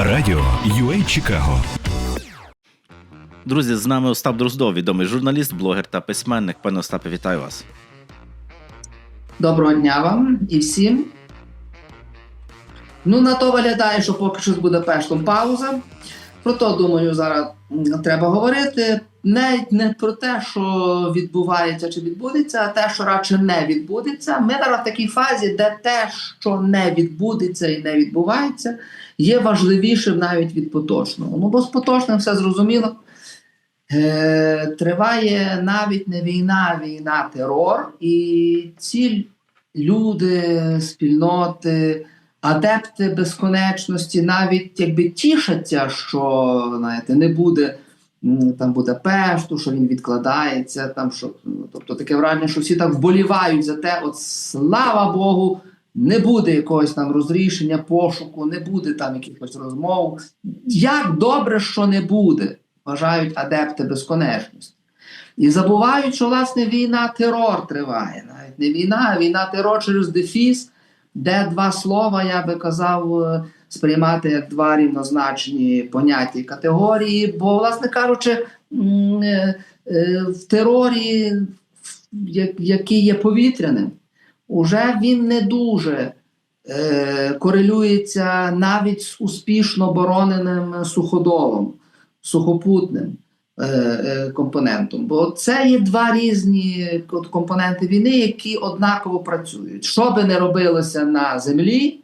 Радіо UA Чикаго. Друзі, з нами Остап Дроздов, відомий журналіст, блогер та письменник. Пане Остапе, вітаю вас. Доброго дня вам і всім. Ну, на то виглядає, що поки що з Будапештом пауза. Про то, думаю, зараз треба говорити. Навіть не про те, що відбувається чи відбудеться, а те, що радше не відбудеться. Ми зараз в такій фазі, де те, що не відбудеться і не відбувається, є важливішим навіть від поточного. Ну, бо з поточним все зрозуміло. Е, триває навіть не війна, а війна терор, і ці люди, спільноти, адепти безконечності навіть якби тішаться, що знаєте, не буде там Будапешту, що він відкладається. Там, що, ну, тобто таке враження, що всі так вболівають за те, от слава Богу. Не буде якогось там розрішення, пошуку, не буде там якихось розмов. Як добре, що не буде вважають адепти безконечності. І забувають, що власне війна терор триває. Навіть не війна, а війна терор через дефіс, де два слова, я би казав, е, сприймати як два рівнозначні поняття і категорії. Бо, власне кажучи, е, е, в терорі, який є повітряним, уже він не дуже е, корелюється навіть з успішно бороненим суходолом сухопутним е, е, компонентом. Бо це є два різні компоненти війни, які однаково працюють. Що би не робилося на землі,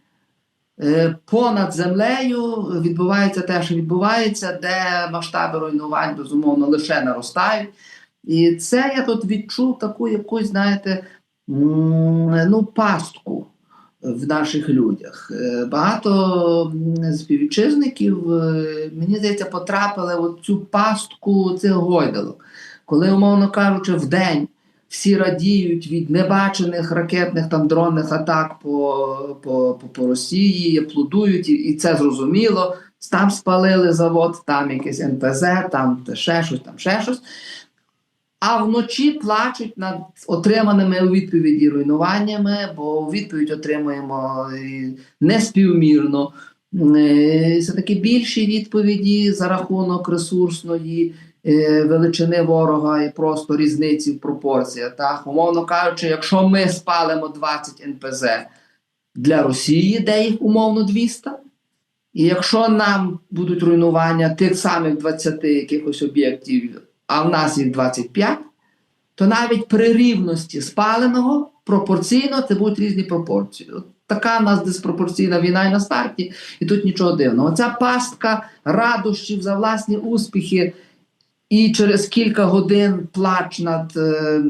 е, понад землею відбувається те, що відбувається, де масштаби руйнувань, безумовно, лише наростають. І це я тут відчув таку якусь, знаєте, ну, пастку в наших людях. Е, Багато співвітчизників, е, мені здається, потрапили в цю пастку цих гойдалок, коли, умовно кажучи, в день всі радіють від небачених ракетних там дронних атак по, по, по, по Росії, аплодують, і, і це зрозуміло. Там спалили завод, там якесь НПЗ, там ще щось, там ще щось. А вночі плачуть над отриманими у відповіді руйнуваннями, бо відповідь отримуємо неспівмірно. Е, Це таки більші відповіді за рахунок ресурсної е, величини ворога і просто різниці в пропорціях. Так? Умовно кажучи, якщо ми спалимо 20 НПЗ для Росії, де їх умовно 200, і якщо нам будуть руйнування тих самих 20 якихось об'єктів, а в нас їх 25, то навіть при рівності спаленого пропорційно це будуть різні пропорції. От така в нас диспропорційна війна і на старті, і тут нічого дивного. Ця пастка радощів за власні успіхи. І через кілька годин плач над е,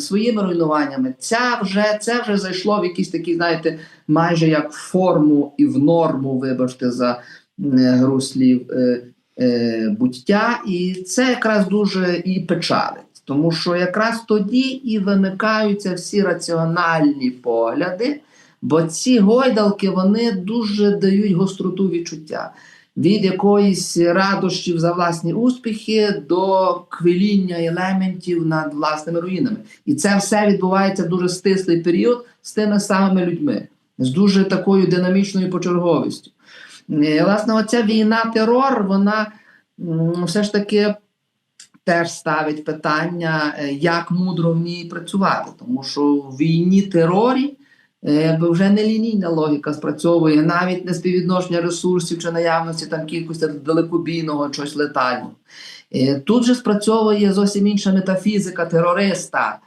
своїми руйнуваннями. Ця вже це вже зайшло в якісь такі, знаєте, майже як форму і в норму, вибачте, за м, гру слів е, е, буття. І це якраз дуже і печалить. Тому що якраз тоді і виникаються всі раціональні погляди, бо ці гойдалки вони дуже дають гостроту відчуття від якоїсь радощів за власні успіхи до квиління елементів над власними руїнами. І це все відбувається в дуже стислий період з тими самими людьми, з дуже такою динамічною почерговістю. Е, Власне, оця війна терор, вона все ж таки теж ставить питання, е, як мудро в ній працювати, тому що в війні терорі е, якби вже не лінійна логіка спрацьовує, навіть не співвідношення ресурсів чи наявності там кількості далекобійного чогось летального. Тут же спрацьовує зовсім інша метафізика терориста,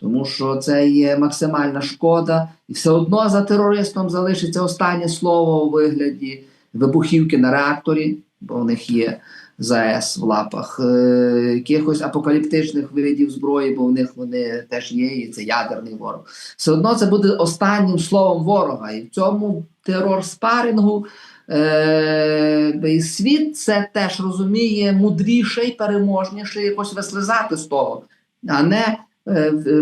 тому що це є максимальна шкода, і все одно за терористом залишиться останнє слово у вигляді вибухівки на реакторі, бо в них є ЗАЕС в лапах, е, якихось апокаліптичних видів зброї, бо в них вони теж є, і це ядерний ворог. Все одно це буде останнім словом ворога. І в цьому терор спарингу е, світ це теж розуміє мудріше і переможніше якось вислизати з того, а не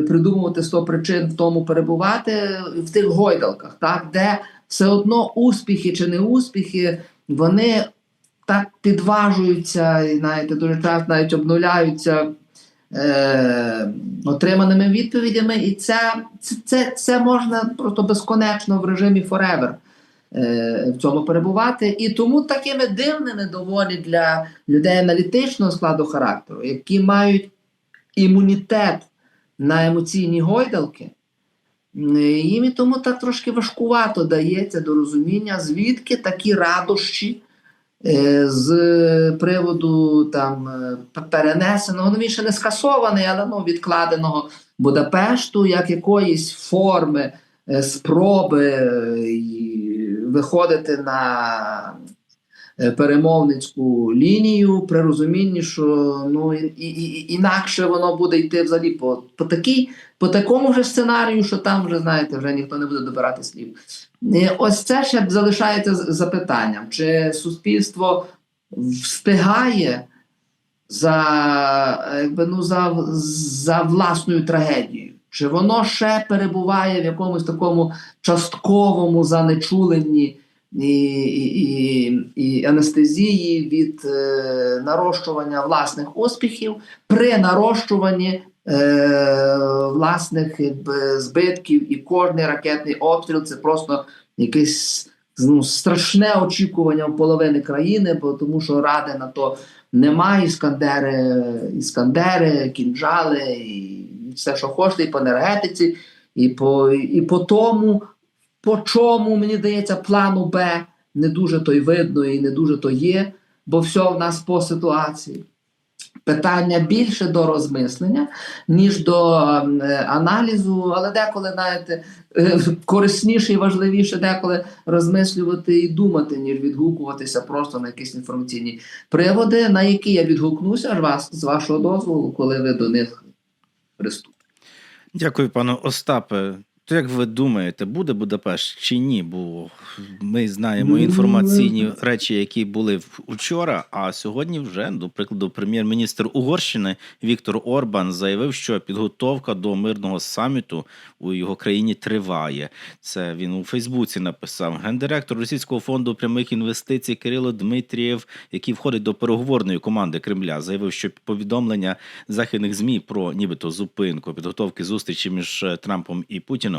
придумувати 100 причин в тому перебувати в тих гойдалках, так, де все одно успіхи чи не успіхи, вони так підважуються, і знаєте, дуже часто навіть обнуляються е, отриманими відповідями, і це, це, це, це можна просто безконечно в режимі forever е, в цьому перебувати. І тому такими дивними доволі для людей аналітичного складу характеру, які мають імунітет на емоційні гойдалки. Їм і тому так трошки важкувато дається до розуміння, звідки такі радощі е, з приводу там е, перенесеного, ну він ще не скасований, але ну, відкладеного Будапешту, як якоїсь форми е, спроби е, виходити на е, перемовницьку лінію при розумінні, що ну і, і, інакше воно буде йти взагалі по, по такій, по такому вже сценарію, що там вже знаєте, вже ніхто не буде добирати слів. Е, Ось це ще залишається запитанням, чи суспільство встигає за, е, якби, ну, за, за власною трагедією. Чи воно ще перебуває в якомусь такому частковому занечуленні і, і, і, анестезії від е, нарощування власних успіхів при нарощуванні е, власних якби, збитків, і кожний ракетний обстріл це просто якесь ну, страшне очікування в половини країни, бо тому що ради на то немає. Іскандери, іскандери, кінжали, і все, що хочете, і по енергетиці, і по, і по тому, по чому, мені здається, плану Б не дуже то й видно і не дуже то є, бо все в нас по ситуації. Питання більше до розмислення, ніж до е, аналізу, але деколи, знаєте, е, корисніше і важливіше деколи розмислювати і думати, ніж відгукуватися просто на якісь інформаційні приводи, на які я відгукнуся вас з вашого дозволу, коли ви до них приступите. Дякую, пане Остапе. То як ви думаєте, буде Будапешт чи ні? Бо ми знаємо Ну, інформаційні речі, які були вчора. А сьогодні вже, до прикладу, прем'єр-міністр Угорщини Віктор Орбан заявив, що підготовка до мирного саміту у його країні триває. Це він у Фейсбуці написав. Гендиректор Російського фонду прямих інвестицій Кирило Дмитрієв, який входить до переговорної команди Кремля, заявив, що повідомлення західних змі про нібито зупинку підготовки зустрічі між е, Трампом і Путіном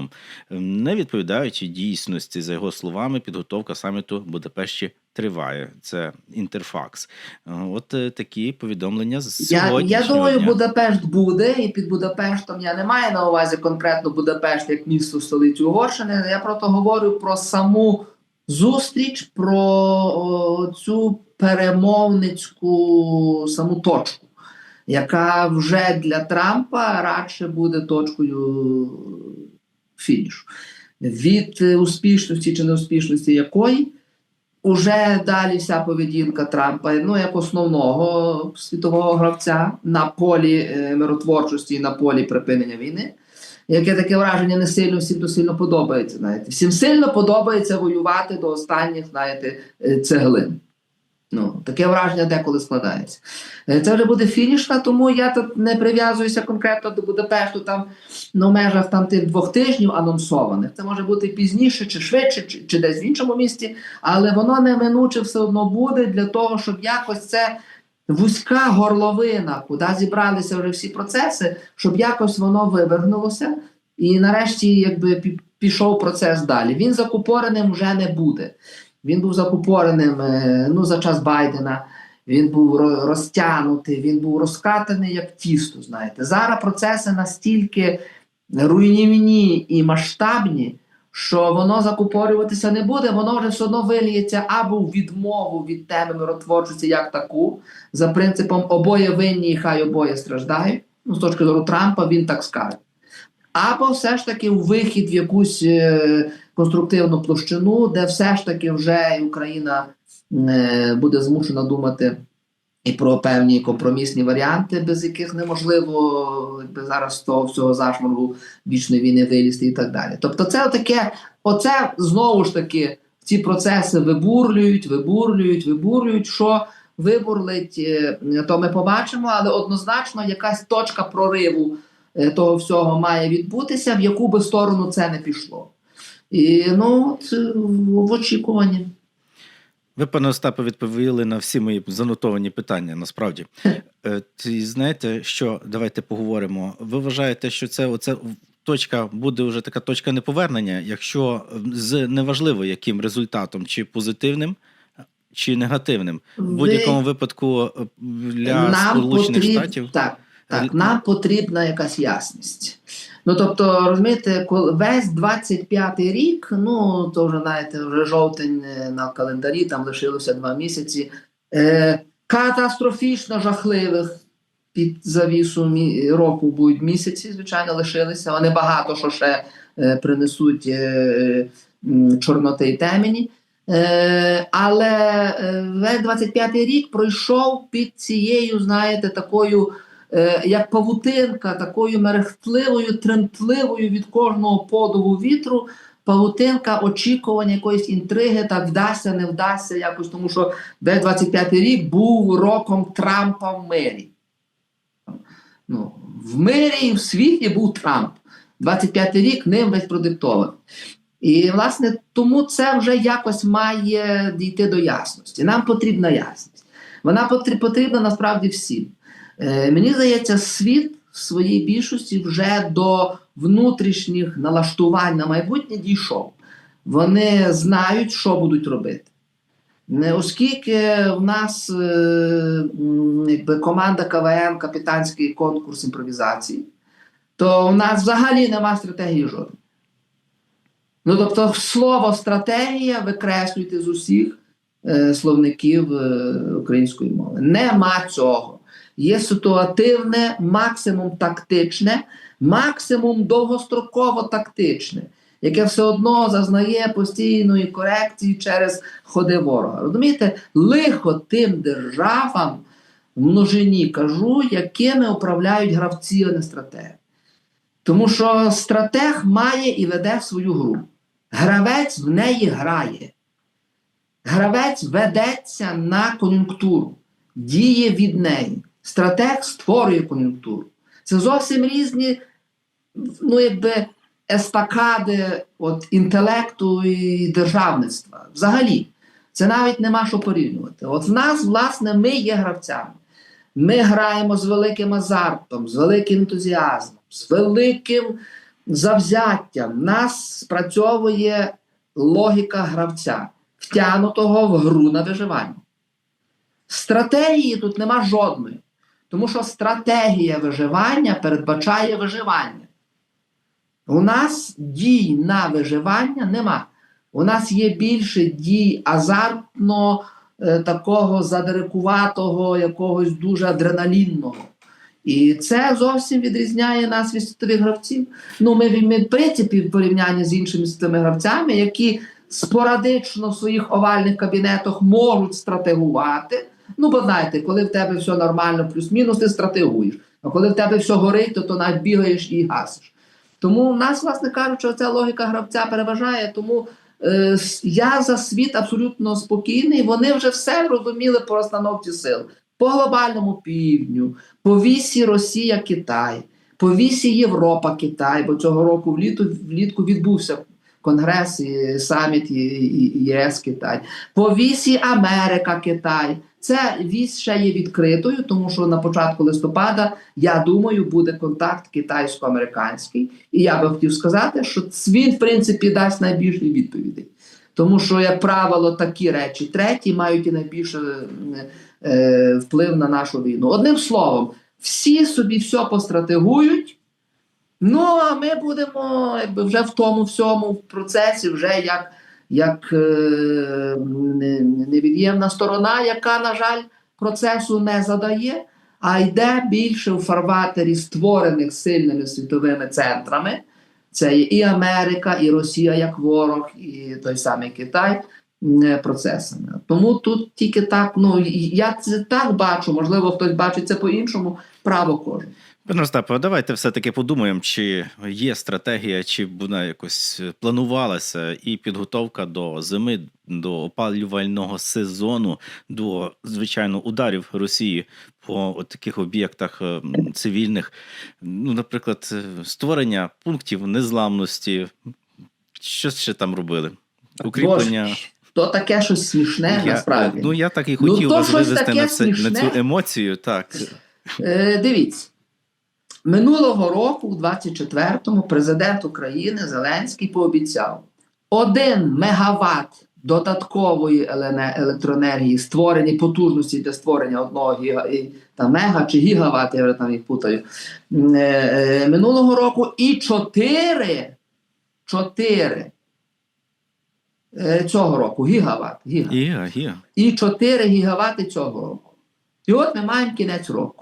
не відповідають дійсності. За його словами, підготовка саміту Будапешті триває. Це інтерфакс. Е, От е, такі повідомлення з Я, сьогоднішнього я думаю, дня. Будапешт буде, і під Будапештом я не маю на увазі конкретно Будапешт як місто столицю Угорщини. Я просто говорю про саму зустріч, про о, цю перемовницьку саму точку, яка вже для Трампа радше буде точкою фінішу. Від е, успішності чи неуспішності якої Уже далі вся поведінка Трампа, ну як основного світового гравця на полі е, миротворчості і на полі припинення війни. Яке таке враження не сильно всім то сильно подобається. Знаєте, всім сильно подобається воювати до останніх, знаєте, е, цеглин. Ну, таке враження деколи складається. Е, Це вже буде фінішна, тому я тут не прив'язуюся конкретно до Будапешту там на межах там тих двох тижнів анонсованих. Це може бути пізніше, чи швидше, чи, чи десь в іншому місті, але воно неминуче все одно буде для того, щоб якось це вузька горловина, куди зібралися вже всі процеси, щоб якось воно вивернулося. І нарешті якби пішов процес далі. Він закупореним вже не буде. Він був закупореним е, ну, за час Байдена. Він був розтягнутий, він був розкатаний як тісто. Знаєте, зараз процеси настільки руйнівні і масштабні, що воно закупорюватися не буде, воно вже все одно виліється або в відмову від теми миротворчості як таку, за принципом обоє винні, і хай обоє страждають. Ну, з точки зору Трампа він так скаже. Або все ж таки у вихід в якусь е, конструктивну площину, де все ж таки вже Україна е, буде змушена думати і про певні компромісні варіанти, без яких неможливо якби, зараз того всього зашморгу вічної війни вилізти і так далі. Тобто, це таке, оце знову ж таки ці процеси вибурлюють, вибурлюють, вибурлюють. Що вибурлить, е, то ми побачимо, але однозначно якась точка прориву е, того всього має відбутися, в яку би сторону це не пішло. І ну, це в очікуванні. Ви, пане Остапе, відповіли на всі мої занотовані питання. Насправді, Е, ті знаєте, що давайте поговоримо. Ви вважаєте, що це оце точка буде вже така точка неповернення, якщо з неважливо яким результатом, чи позитивним, чи негативним. В будь-якому випадку е, для Сполучених потріб- Штатів Так, так, нам потрібна якась ясність. Ну тобто, розумієте, весь 25-й рік, ну то вже знаєте, вже жовтень е, на календарі, там лишилося два місяці. Е, катастрофічно жахливих під завісу року будуть місяці, звичайно, лишилися. Вони багато що ще е, принесуть е, чорноти і темені. Е, але е, весь 25-й рік пройшов під цією, знаєте, такою, е, як павутинка, такою мерехтливою, тремтливою від кожного подову вітру. Павутинка очікування якоїсь інтриги, так вдасться, не вдасться якось, тому що весь 25-й рік був роком Трампа в мирі. Ну, в мирі і в світі був Трамп. 25-й рік ним весь продиктований. І, власне, тому це вже якось має дійти до ясності. Нам потрібна ясність. Вона потрібна насправді всім. Е, мені здається, світ в своїй більшості вже до внутрішніх налаштувань на майбутнє дійшов. Вони знають, що будуть робити. Не оскільки в нас е, якби команда КВН, капітанський конкурс імпровізації, то в нас взагалі нема стратегії жодної. Ну, тобто, слово стратегія викреслюйте з усіх е, словників е, української мови. Нема цього. Є ситуативне, максимум тактичне, максимум довгостроково тактичне, яке все одно зазнає постійної корекції через ходи ворога. Розумієте, лихо тим державам в множині кажу, якими управляють гравці, а не стратеги. Тому що стратег має і веде свою гру. Гравець в неї грає. Гравець ведеться на кон'юнктуру, діє від неї. Стратег створює кон'юнктуру. Це зовсім різні, ну, якби естакади от, інтелекту і державництва. Взагалі, це навіть нема що порівнювати. От в нас, власне, ми є гравцями. Ми граємо з великим азартом, з великим ентузіазмом, з великим завзяттям. Нас спрацьовує логіка гравця, втягнутого в гру на виживання. Стратегії тут нема жодної, тому що стратегія виживання передбачає виживання. У нас дій на виживання нема. У нас є більше дій азартно, е, такого задирикуватого, якогось дуже адреналінного. І це зовсім відрізняє нас від світових гравців. Ну, ми, в принципі, в порівнянні з іншими світовими гравцями, які спорадично в своїх овальних кабінетах можуть стратегувати. Ну, бо знаєте, коли в тебе все нормально, плюс-мінус, ти стратегуєш. А коли в тебе все горить, то, то навіть бігаєш і гасиш. Тому в нас, власне кажучи, ця логіка гравця переважає. Тому е, я за світ абсолютно спокійний. Вони вже все розуміли по розстановці сил. По глобальному півдню, по вісі Росія, Китай, по вісі Європа, Китай, бо цього року вліту, влітку відбувся конгрес і саміт ЄС Китай, по вісі Америка, Китай. Це вісь ще є відкритою, тому що на початку листопада, я думаю, буде контакт китайсько-американський. І я би хотів сказати, що він, в принципі, дасть найбільше відповідей. Тому що, як правило, такі речі треті мають і найбільше е, вплив на нашу війну. Одним словом, всі собі все постратегують. Ну, а ми будемо якби, вже в тому всьому процесі, вже як, як е, невід'ємна сторона, яка, на жаль, процесу не задає, а йде більше в фарватері створених сильними світовими центрами. Це є і Америка, і Росія як ворог, і той самий Китай процесами. Тому тут тільки так, ну я це так бачу, можливо, хтось бачить це по-іншому, право кожен. Пане Остапе, давайте все-таки подумаємо, чи є стратегія, чи вона якось планувалася, і підготовка до зими, до опалювального сезону, до звичайно ударів Росії по таких об'єктах е, цивільних. Ну, наприклад, створення пунктів незламності. Що ще там робили? Укріплення. Боже, То таке щось смішне, Я, насправді. ну я так і Ну, хотів то вас вивести на, на цю емоцію. Так. Е, дивіться. Минулого року, у 24-му, президент України Зеленський пообіцяв 1 мегаватт додаткової електроенергії, створені потужності для створення одного гіга, і- та мега чи гігаватт, я вже там їх путаю, е, е, минулого року і 4, 4 е, цього року гігаватт Гіга, гіга. і 4 гігавати цього року. І от ми маємо кінець року.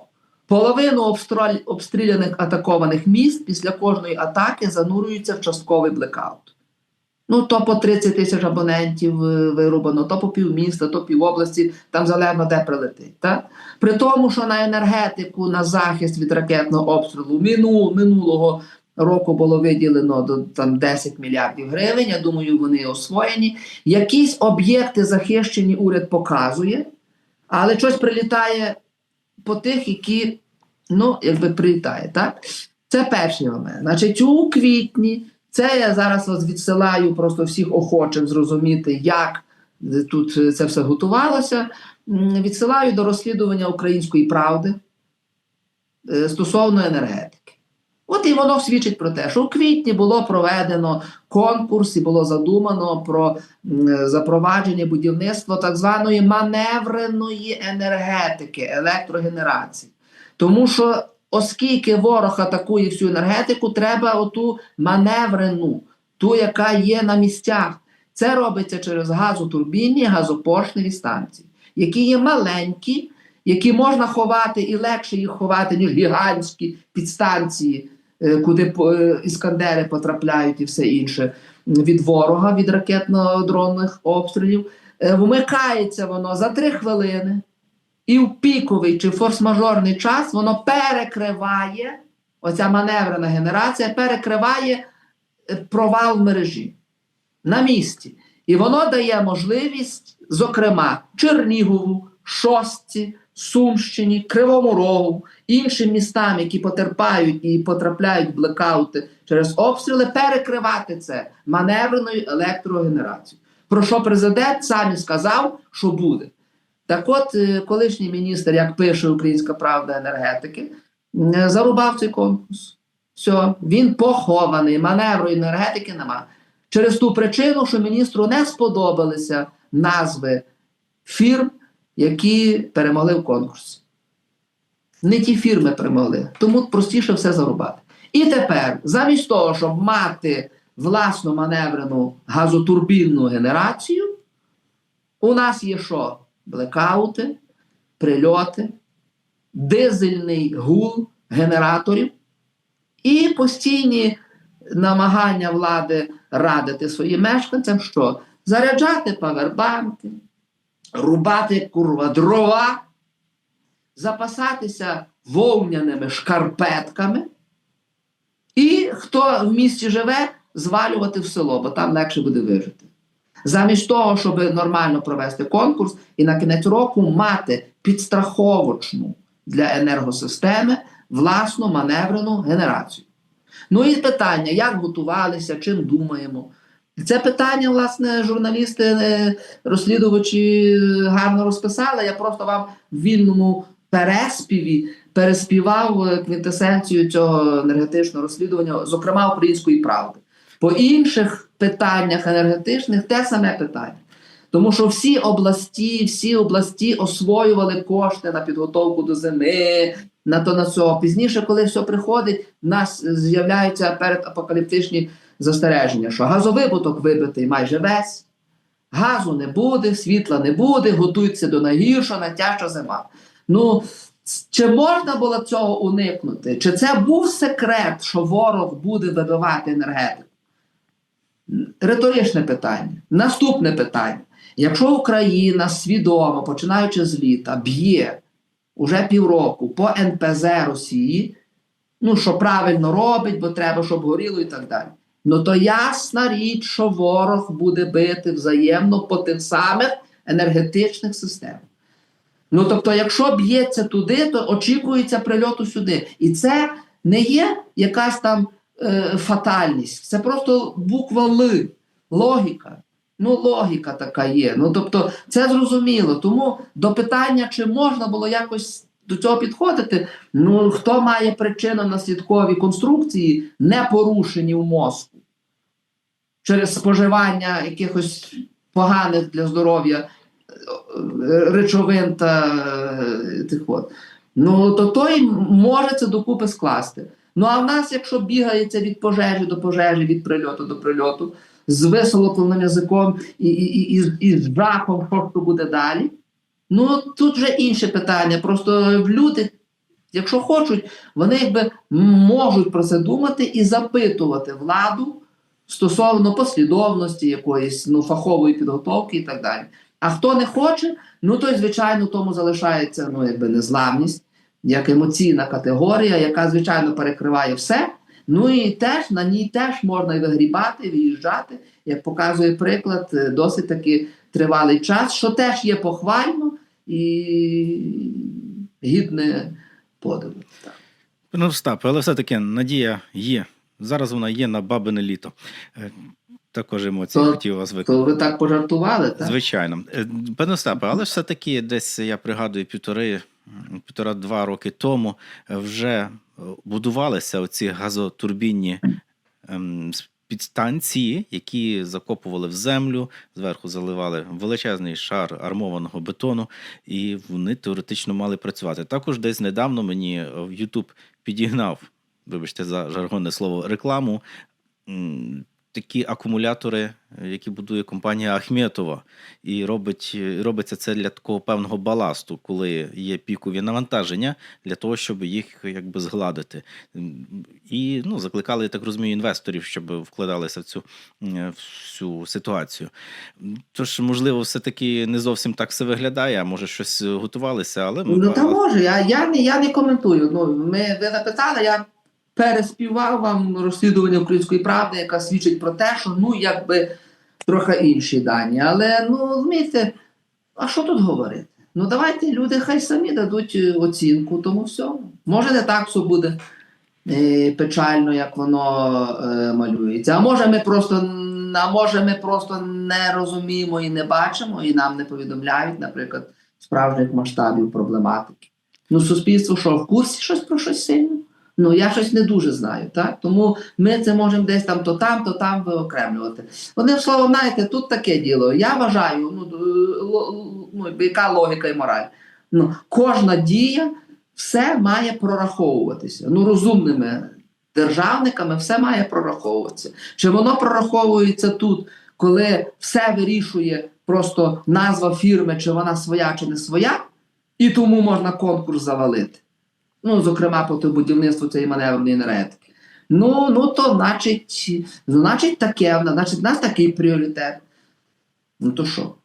Половину обстріляних атакованих міст після кожної атаки занурюються в частковий блекаут. Ну, то по 30 тисяч абонентів е, вирубано, то по півміста, то пів області, там залежно де прилетить. Так? При тому, що на енергетику, на захист від ракетного обстрілу мину, минулого року було виділено там 10 мільярдів гривень. Я думаю, вони освоєні. Якісь об'єкти захищені уряд показує, але щось прилітає по тих, які ну, якби прилітає. Так? Це перший момент. Значить, у квітні, це я зараз вас відсилаю просто всіх охочих зрозуміти, як тут це все готувалося. Відсилаю до розслідування української правди е, стосовно енергетики. От і воно свідчить про те, що у квітні було проведено конкурс і було задумано про запровадження будівництва так званої маневреної енергетики, електрогенерації. Тому що, оскільки ворог атакує всю енергетику, треба оту маневрену, ту, яка є на місцях. Це робиться через газотурбінні, газопоршневі станції, які є маленькі, які можна ховати і легше їх ховати, ніж гігантські підстанції, куди по- е, іскандери потрапляють і все інше від ворога, від ракетно-дронних обстрілів. Е, Вмикається воно за три хвилини, і в піковий чи форс-мажорний час воно перекриває, оця маневрена генерація перекриває е, провал в мережі на місці. І воно дає можливість, зокрема, Чернігову, Шостці, Сумщині, Кривому Рогу, іншим містам, які потерпають і потрапляють в блекаути через обстріли, перекривати це маневреною електрогенерацією. Про що президент сам сказав, що буде. Так от, е, колишній міністр, як пише Українська правда енергетики, е, зарубав цей конкурс. Все, він похований, маневру енергетики нема. Через ту причину, що міністру не сподобалися назви фірм, які перемогли в конкурсі. Не ті фірми перемогли, тому простіше все зарубати. І тепер, замість того, щоб мати власну маневрену газотурбінну генерацію, у нас є що? Блекаути, прильоти, дизельний гул генераторів і постійні намагання влади радити своїм мешканцям, що заряджати павербанки, рубати курва дрова, запасатися вовняними шкарпетками, і хто в місті живе, звалювати в село, бо там легше буде вижити. Замість того, щоб нормально провести конкурс і на кінець року мати підстраховочну для енергосистеми власну маневрену генерацію. Ну і питання, як готувалися, чим думаємо. Це питання, власне, журналісти, е, розслідувачі е, гарно розписали. Я просто вам в вільному переспіві переспівав е, квінтесенцію цього енергетичного розслідування, зокрема української правди. По інших питаннях енергетичних те саме питання. Тому що всі області, всі області освоювали кошти на підготовку до зими, на то на цього. Пізніше, коли все приходить, в нас з'являються передапокаліптичні застереження, що газовибуток вибитий майже весь, газу не буде, світла не буде, готуються до найгіршого, найтяжча зима. Ну, чи можна було цього уникнути? Чи це був секрет, що ворог буде вибивати енергетику? Риторичне питання. Наступне питання. Якщо Україна свідомо, починаючи з літа, б'є уже півроку по НПЗ Росії, ну що правильно робить, бо треба, щоб горіло і так далі. Ну то ясна річ, що ворог буде бити взаємно по тих самих енергетичних системах. Ну тобто, якщо б'ється туди, то очікується прильоту сюди. І це не є якась там е, фатальність, це просто буква Л, логіка. Ну, логіка така є. Ну тобто, це зрозуміло. Тому до питання, чи можна було якось до цього підходити, ну хто має причинно-наслідкові конструкції, не порушені в мозку через споживання якихось поганих для здоров'я речовин та е, тих от. Ну, то той може це докупи скласти. Ну а в нас, якщо бігається від пожежі до пожежі, від прильоту до прильоту, з висолопленим язиком і, і, і, і, з- жахом, що буде далі. Ну тут вже інше питання. Просто люди, якщо хочуть, вони якби можуть про це думати і запитувати владу стосовно послідовності якоїсь ну, фахової підготовки і так далі. А хто не хоче, ну той, звичайно, тому залишається ну, якби незламність, як емоційна категорія, яка, звичайно, перекриває все. Ну і теж на ній теж можна і вигрібати, виїжджати, як показує приклад, е, досить таки тривалий час, що теж є похвально і гідне подиву. Так. Ну, Остап, але все-таки надія є. Зараз вона є на бабине літо. Також емоції То- хотів вас викликати. То ви так пожартували, так? Звичайно. Е, Пане Остапе, але все-таки десь я пригадую півтори, півтора-два роки тому вже е, будувалися оці газотурбінні ем, підстанції, які закопували в землю, зверху заливали величезний шар армованого бетону, і вони теоретично мали працювати. Також десь недавно мені е, в YouTube підігнав, вибачте за жаргонне слово, рекламу. Такі акумулятори, е, які будує компанія Ахметова, і робить, е, робиться це для такого певного баласту, коли є пікові навантаження, для того, щоб їх якби згладити. І ну, закликали, я так розумію, інвесторів, щоб вкладалися в цю, в цю ситуацію. Тож, можливо, все-таки не зовсім так все виглядає, а може щось готувалися, але ми Ну та може, я, я, не, я не коментую. Ну, ми, ви запитали, я переспівав вам розслідування української правди, яка свідчить про те, що ну якби трохи інші дані. Але ну розумієте, а що тут говорити? Ну давайте люди хай самі дадуть е, оцінку тому всьому. Може, не так все буде е, печально, як воно е, малюється. А може, ми просто а може, ми просто не розуміємо і не бачимо, і нам не повідомляють, наприклад, справжніх масштабів проблематики. Ну, суспільство що в курсі щось про щось сильно? Ну, я щось не дуже знаю, так? Тому ми це можемо десь там то там, то там виокремлювати. Одним словом, знаєте, тут таке діло. Я вважаю, ну, ну яка логіка і мораль. Ну, кожна дія все має прораховуватися. Ну, розумними державниками все має прораховуватися. Чи воно прораховується тут, коли все вирішує просто назва фірми, чи вона своя, чи не своя, і тому можна конкурс завалити. Ну, зокрема, по тому будівництву цієї маневреної енергетики. Ну, ну то значить, значить таке, значить, в нас такий пріоритет. Ну то що?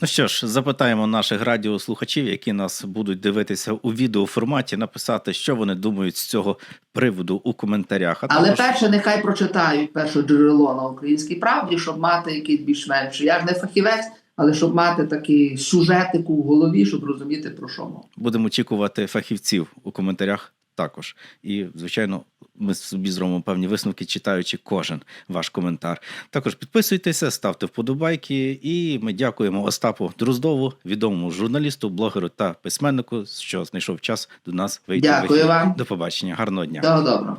Ну що ж, запитаємо наших радіослухачів, які нас будуть дивитися у відеоформаті, написати, що вони думають з цього приводу у коментарях. А Але також... перше, нехай прочитають перше джерело на українській правді, щоб мати якийсь більш-менш. Я ж не фахівець, але щоб мати такий сюжетику в голові, щоб розуміти про що мова. Будемо очікувати фахівців у коментарях також. І, звичайно, ми собі зробимо певні висновки, читаючи кожен ваш коментар. Також підписуйтеся, ставте вподобайки. І ми дякуємо Остапу Друздову, відомому журналісту, блогеру та письменнику, що знайшов час до нас вийти. Дякую вам. До побачення. Гарного дня. Всього доброго.